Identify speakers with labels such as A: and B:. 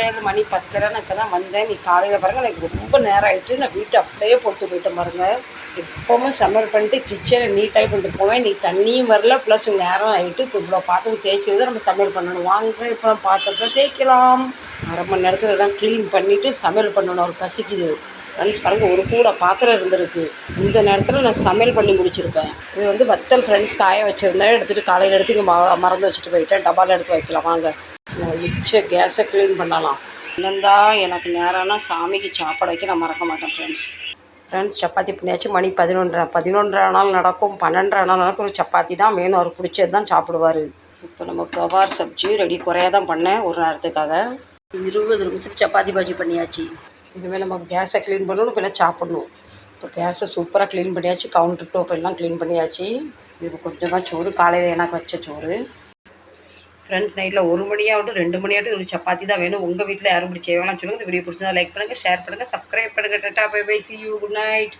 A: ஏழு மணி பத்தரை நான் இப்போ தான் வந்தேன். நீ காலையில் பாருங்க எனக்கு ரொம்ப நேரம் ஆகிட்டு நான் வீட்டை அப்படியே போட்டு போயிட்டேன் பாருங்க. எப்போவுமே சமையல் பண்ணிட்டு கிச்சனை நீட்டாக பண்ணிட்டு போவேன். நீ தண்ணியும் வரல ப்ளஸ் நேரம் ஆகிட்டு இப்போ இவ்வளோ பாத்திரம் தேய்ச்சி தான் நம்ம சமையல் பண்ணணும். வாங்க இப்போ நம்ம பாத்திரத்தை தேய்க்கலாம். அரை மணி நேரத்தில் எல்லாம் க்ளீன் பண்ணிவிட்டு சமையல் பண்ணணும். ஒரு பசிக்குது ஃப்ரெண்ட்ஸ் பாருங்கள் ஒரு கூட பாத்திரம் இருந்திருக்கு. இந்த நேரத்தில் நான் சமையல் பண்ணி முடிச்சிருக்கேன். இது வந்து வத்தல் ஃப்ரெண்ட்ஸ் காய வச்சுருந்தேன். எடுத்துகிட்டு காலையில் எடுத்து இங்கே ம மறந்து வச்சுட்டு போயிட்டேன். டபால் எடுத்து வைக்கலாம். வாங்க. மிச்ச கேஸை க்ளீன் பண்ணலாம். என்னந்தா எனக்கு நேரம்னா சாமிக்கு சாப்பாடு வைக்க நான் மறக்க மாட்டேன் ஃப்ரெண்ட்ஸ் ஃப்ரெண்ட்ஸ் சப்பாத்தி பண்ணியாச்சு மணி பதினொன்றரை. பதினொன்றரை நாள் நடக்கும் பன்னெண்டரை நாள் நடக்கும் ஒரு சப்பாத்தி தான் வேணும் அவர் பிடிச்சது தான் சாப்பிடுவார். இப்போ நம்ம கவார் சப்ஜி ரெடி குறையா தான் பண்ணேன் ஒரு நேரத்துக்காக. இருபது நிமிஷத்துக்கு சப்பாத்தி பாஜி பண்ணியாச்சு. இனிமேல் நம்ம கேஸை க்ளீன் பண்ணணும் பின்ன சாப்பிடணும். இப்போ கேஸை சூப்பராக க்ளீன் பண்ணியாச்சு கவுண்டர் டாப் எல்லாம் க்ளீன் பண்ணியாச்சு. இது கொஞ்சமாக சோறு காலையில் எனக்கு வச்ச சோறு. ஃப்ரெண்ட்ஸ் நைட்டில் ஒரு மணியாகட்டும் ரெண்டு மணியாகட்டும் ஒரு சப்பாத்தி தான் வேணும். உங்கள் வீட்டில் யாரும் இப்படி செய்வாங்கன்னு சொல்லுங்கள் இந்த வீடியோ பிடிச்சிருந்தா லைக் பண்ணுங்கள் ஷேர் பண்ணுங்கள் சப்ஸ்கிரைப் பண்ணுங்கள் tata bye bye see you good night